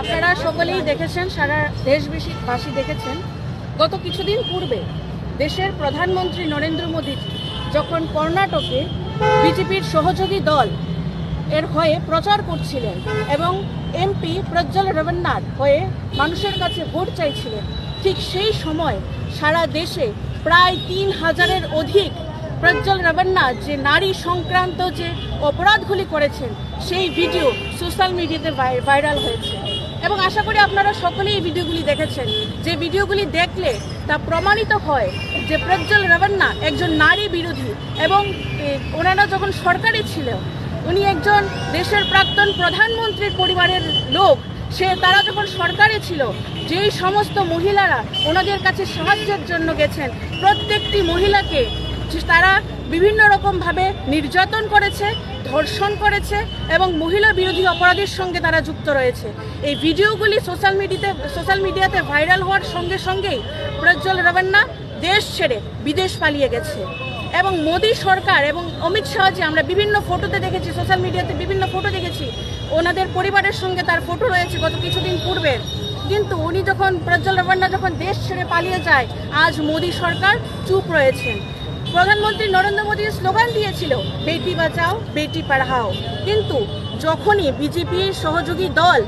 আপনারা সকলেই দেখেছেন, সারা দেশবাসী দেখেছেন, গত কিছুদিন পূর্বে দেশের প্রধানমন্ত্রী নরেন্দ্র মোদী যখন কর্ণাটকে বিজেপির সহযোগী দল এর হয়ে প্রচার করছিলেন এবং এমপি প্রজ্জ্বল রেবন্নাথ হয়ে মানুষের কাছে ভোট চাইছিলেন, ঠিক সেই সময় সারা দেশে প্রায় তিন হাজারের অধিক প্রজ্জ্বল রেবন্নাথ যে নারী সংক্রান্ত যে অপরাধগুলি করেছেন, সেই ভিডিও সোশ্যাল মিডিয়াতে ভাইরাল হয়েছে। এবং আশা করি আপনারা সকলেই এই ভিডিওগুলি দেখেছেন। যে ভিডিওগুলি দেখলে তা প্রমাণিত হয় যে প্রজ্জ্বল রেবন্না একজন নারী বিরোধী এবং ওনারা যখন সরকারি ছিল, উনি একজন দেশের প্রাক্তন প্রধানমন্ত্রীর পরিবারের লোক। সে, তারা যখন সরকারে ছিল, যেই সমস্ত মহিলারা ওনাদের কাছে সাহায্যের জন্য গেছেন, প্রত্যেকটি মহিলাকে তারা বিভিন্ন রকমভাবে নির্যাতন করেছে, ধর্ষণ করেছে এবং মহিলা বিরোধী অপরাধের সঙ্গে তারা যুক্ত রয়েছে। এই ভিডিওগুলি সোশ্যাল মিডিয়াতে সোশ্যাল মিডিয়াতে ভাইরাল হওয়ার সঙ্গে সঙ্গেই প্রজ্জ্বল রাবান্না দেশ ছেড়ে বিদেশ পালিয়ে গেছে। এবং মোদী সরকার এবং অমিত শাহজি আমরা বিভিন্ন ফটোতে দেখেছি সোশ্যাল মিডিয়াতে বিভিন্ন ফটো দেখেছি, ওনাদের পরিবারের সঙ্গে তার ফটো রয়েছে গত কিছুদিন পূর্বের কিন্তু উনি যখন প্রজ্জ্বল রাবান্না যখন দেশ ছেড়ে পালিয়ে যায়, আজ মোদী সরকার চুপ রয়েছেন। প্রধানমন্ত্রী নরেন্দ্র মোদী স্লোগান দিয়েছিল বেটি বাঁচাও বেটি পাড়াও। কিন্তু যখনই বিজেপির সহযোগী দল